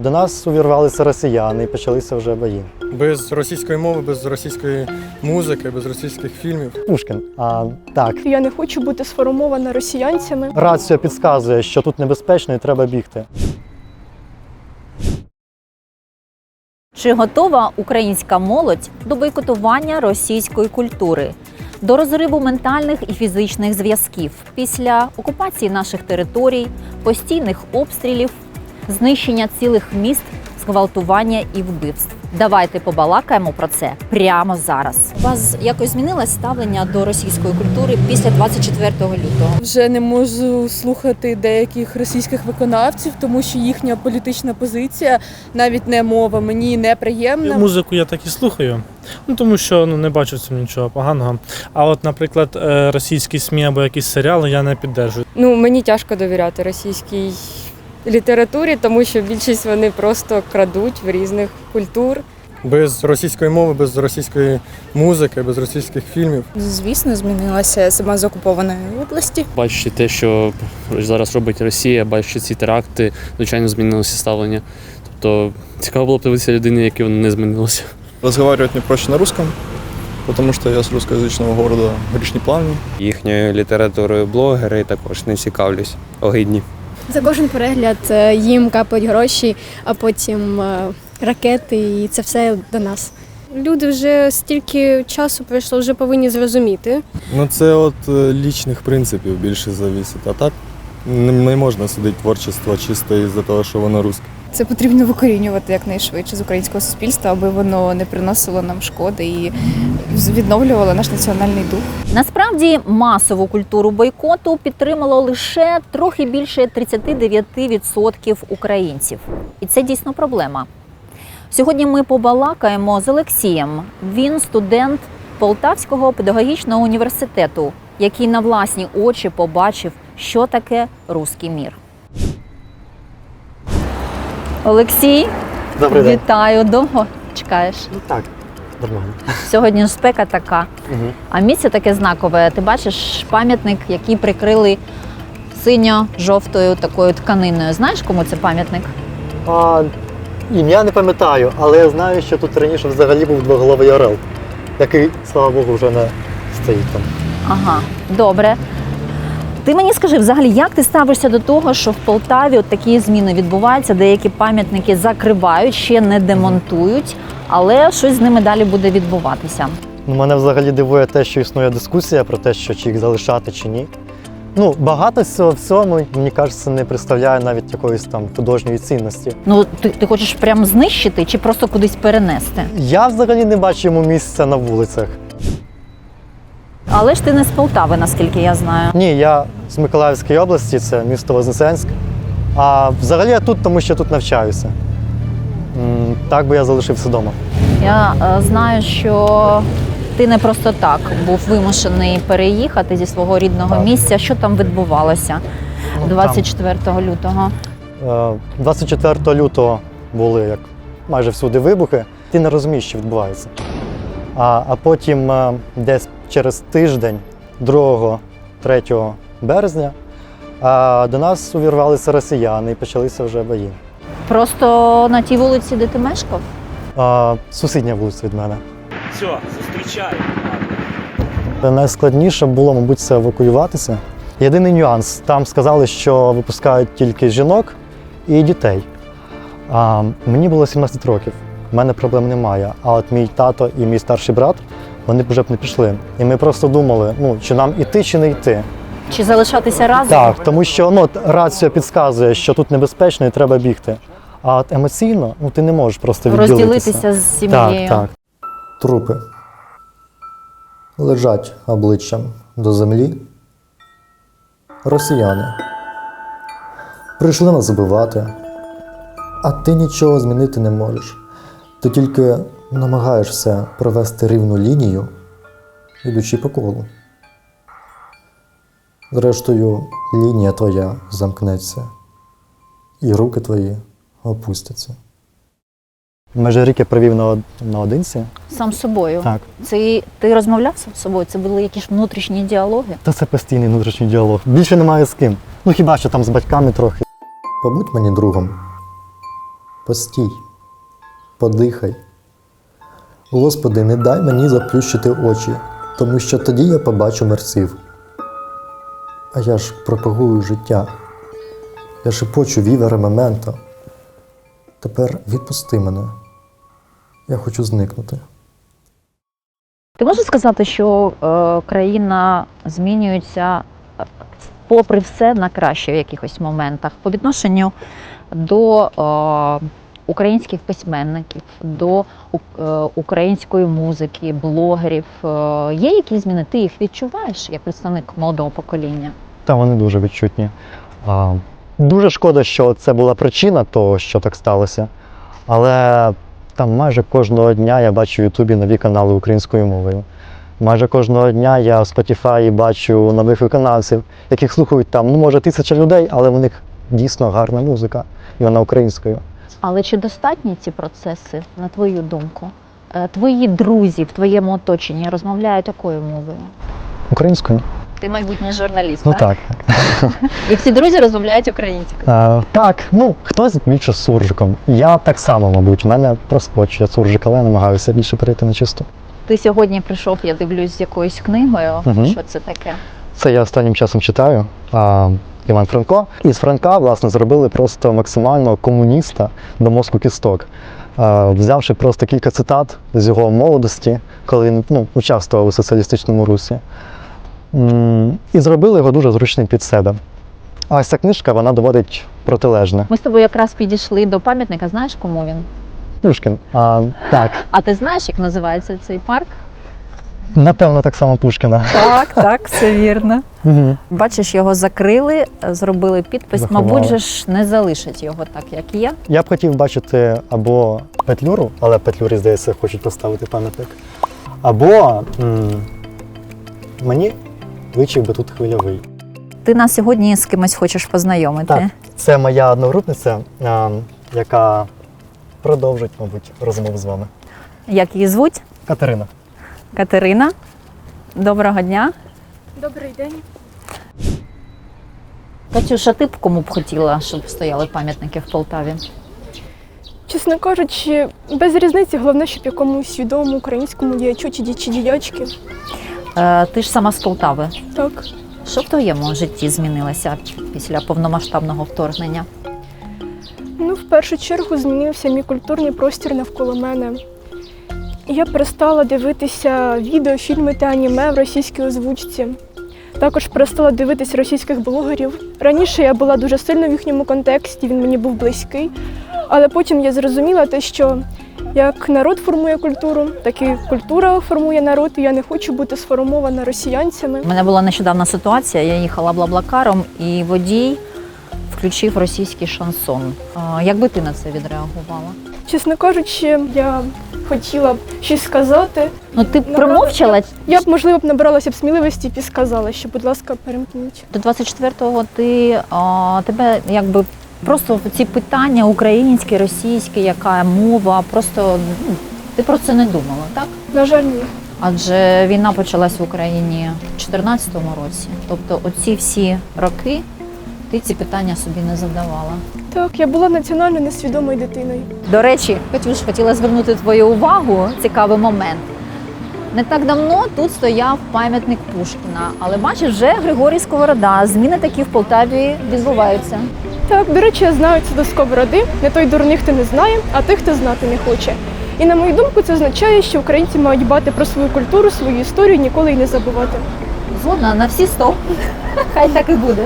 До нас увірвалися росіяни і почалися вже бої. Без російської мови, без російської музики, без російських фільмів. Пушкін. А так, Я не хочу бути сформована росіянцями. рація підказує, що тут небезпечно і треба бігти. Чи готова українська молодь до бойкотування російської культури, до розриву ментальних і фізичних зв'язків після окупації наших територій, постійних обстрілів, знищення цілих міст, зґвалтування і вбивств? Давайте побалакаємо про це прямо зараз. У вас якось змінилось ставлення до російської культури після 24 лютого? Вже не можу слухати деяких російських виконавців, тому що їхня політична позиція, навіть не мова, мені неприємна. Музику я так і слухаю, ну тому що ну не бачу в цьому нічого поганого. А от, наприклад, е, російські СМІ або якісь серіали я не піддержую. Ну, мені тяжко довіряти російській літературі, тому що більшість вони просто крадуть в різних культур. Без російської мови, без російської музики, без російських фільмів. Звісно, змінилася сама з окупованої області. Бачачи те, що зараз робить Росія, бачачи ці теракти, звичайно, змінилося ставлення. Тобто цікаво було б дивитися людини, які воно не змінилося. Разговаривать мне проще на русском, потому что я с русскоязычного города Горішні Плавні. Їхньою літературою блогери також не цікавлюсь. Огидні. За кожен перегляд е, їм капають гроші, а потім е, ракети, і це все до нас. Люди вже стільки часу пройшло, вже повинні зрозуміти. Ну це от е, лічних принципів більше завісить. А так не, можна судити творчество чисто із-за того, що воно русське. Це потрібно викорінювати якнайшвидше з українського суспільства, аби воно не приносило нам шкоди і відновлювало наш національний дух. Насправді масову культуру бойкоту підтримало лише трохи більше 39% українців, і це дійсно проблема. Сьогодні ми побалакаємо з Олексієм. Він студент Полтавського педагогічного університету, який на власні очі побачив, що таке руський мір. Олексій, Добрий день. вітаю. Довго чекаєш? Ну так, нормально. Сьогодні ж спека така. Угу. А місце таке знакове. Ти бачиш пам'ятник, який прикрили синьо-жовтою такою тканиною. Знаєш, кому це пам'ятник? А, ім'я не пам'ятаю, але я знаю, що тут раніше взагалі був двоголовий орел, який, слава Богу, вже не стоїть там. Ага, добре. Ти мені скажи, взагалі, як ти ставишся до того, що в Полтаві от такі зміни відбуваються, деякі пам'ятники закривають, ще не демонтують, але щось з ними далі буде відбуватися. Ну, мене взагалі дивує те, що існує дискусія про те, що чи їх залишати чи ні. Ну, багато цього всього, мені кажеться, не представляє навіть якоїсь там художньої цінності. Ну, ти, ти хочеш прям знищити чи просто кудись перенести? Я взагалі не бачу йому місця на вулицях. Але ж ти не з Полтави, наскільки я знаю. Ні, я з Миколаївської області, це місто Вознесенськ. А взагалі я тут, тому що тут навчаюся. М, Так би я залишився вдома. Я е, знаю, що ти не просто так був вимушений переїхати зі свого рідного Так. місця. Що там відбувалося Ну, 24 лютого? Е, 24 лютого були як майже всюди вибухи. Ти не розумієш, що відбувається. А, а потім е, десь через тиждень, 2-3 березня, е, до нас увірвалися росіяни і почалися вже бої. Просто на тій вулиці, де ти мешкав? Е, Сусідня вулиця від мене. Все, зустрічаю. Найскладніше було, мабуть, це евакуюватися. Єдиний нюанс: там сказали, що випускають тільки жінок і дітей. А, мені було 17 років, в мене проблем немає. А от мій тато і мій старший брат вони вже б не пішли. І ми просто думали, ну чи нам іти, чи не йти. Чи залишатися разом? Так, тому що ну, рація підказує, що тут небезпечно і треба бігти. А от емоційно ну, ти не можеш просто відділитися. Розділитися з сім'єю. Так, так. Трупи лежать обличчям до землі. Росіяни прийшли нас забивати, а ти нічого змінити не можеш. Ти тільки намагаєшся провести рівну лінію, ідучи по колу. Зрештою, лінія твоя замкнеться, і руки твої опустяться. Майже рік я провів на, наодинці. Сам з собою. Так. Це ти розмовляв сам з собою? Це були якісь внутрішні діалоги? Та це постійний внутрішній діалог. Більше немає з ким. Ну хіба що там з батьками трохи. Побудь мені другом. Постій, подихай. Господи, не дай мені заплющити очі, тому що тоді я побачу мерців. А я ж пропагую життя. Я шепочу вівере мементо. Тепер відпусти мене. Я хочу зникнути. Ти можеш сказати, що е, країна змінюється е, попри все на краще в якихось моментах по відношенню до е, українських письменників, до е, української музики, блогерів. Е, є якісь зміни? Ти їх відчуваєш як представник молодого покоління? Та вони дуже відчутні. Дуже шкода, що це була причина того, що так сталося. Але там майже кожного дня я бачу в Ютубі нові канали українською мовою. Майже кожного дня я в Spotify бачу нових виконавців, яких слухають там, ну може, тисяча людей, але в них дійсно гарна музика, і вона українською. Але чи достатні ці процеси, на твою думку? Е, Твої друзі в твоєму оточенні розмовляють якою мовою? Українською? Ти майбутній журналіст, Ну так? так. І всі друзі розмовляють українською. А, так, ну хтось більше з суржиком. Я так само, мабуть, в мене проскочує суржик, але я намагаюся більше перейти на чисту. Ти сьогодні прийшов, я дивлюсь, з якоюсь книгою. Мгм. Що це таке? Це я останнім часом читаю. А, Іван Франко. І з Франка, власне, зробили просто максимально комуніста до мозку кісток. А, взявши просто кілька цитат з його молодості, коли він ну, участвував у соціалістичному русі. І зробили його дуже зручним під себе. А ось ця книжка вона доводить протилежне. Ми з тобою якраз підійшли до пам'ятника. Знаєш, кому він? Пушкін. А, так, А ти знаєш, як називається цей парк? Напевно, так само Пушкіна. Так, так, все вірно. Угу. Бачиш, його закрили, зробили підпис. Заховали. Мабуть, же ж не залишать його так, як є. Я б хотів бачити або Петлюру, але Петлюрі, здається, хочуть поставити пам'ятник. Або м, мені вичив би тут хвильовий. Ти нас сьогодні з кимось хочеш познайомити. Так. Це моя одногрупниця, а, яка продовжить, мабуть, розмову з вами. Як її звуть? Катерина. Катерина. Доброго дня. Добрий день. Катюша, ти б кому б хотіла, щоб стояли пам'ятники в Полтаві? Чесно кажучи, без різниці, головне, щоб якомусь відомому українському діячу чи чи діячки. Е, ти ж сама з Полтави. Так. Що в твоєму житті змінилося після повномасштабного вторгнення? Ну, в першу чергу змінився мій культурний простір навколо мене. Я перестала дивитися відео, фільми та аніме в російській озвучці. Також перестала дивитися російських блогерів. Раніше я була дуже сильно в їхньому контексті, він мені був близький. Але потім я зрозуміла те, що як народ формує культуру, так і культура формує народ, і я не хочу бути сформована росіянцями. У мене була нещодавна ситуація. Я їхала блаблакаром, і водій включив російський шансон. А, Як би ти на це відреагувала? Чесно кажучи, я хотіла б щось сказати. Ну ти Набрала- промовчала Я б, можливо, б набралася б сміливості і сказала, що, будь ласка, перемкніть. до 24-го ти а, тебе якби просто ці питання українські, російські, яка мова, просто ну, ти про це не думала, так? На жаль, ні. Адже війна почалась в Україні в 2014 році. Тобто, оці всі роки ти ці питання собі не задавала. Так, я була національно несвідомою дитиною. До речі, Катюш, хотіла звернути твою увагу, цікавий момент. Не так давно тут стояв пам'ятник Пушкіна, але бачиш, вже Григорій Сковорода. Зміни такі в Полтаві відбуваються. Так, до речі, я знаю це до сковороди. Не той дурний, хто не знає, а той, хто знати не хоче. І на мою думку, це означає, що українці мають дбати про свою культуру, свою історію, ніколи її не забувати. Згодна на всі сто. Хай так і буде.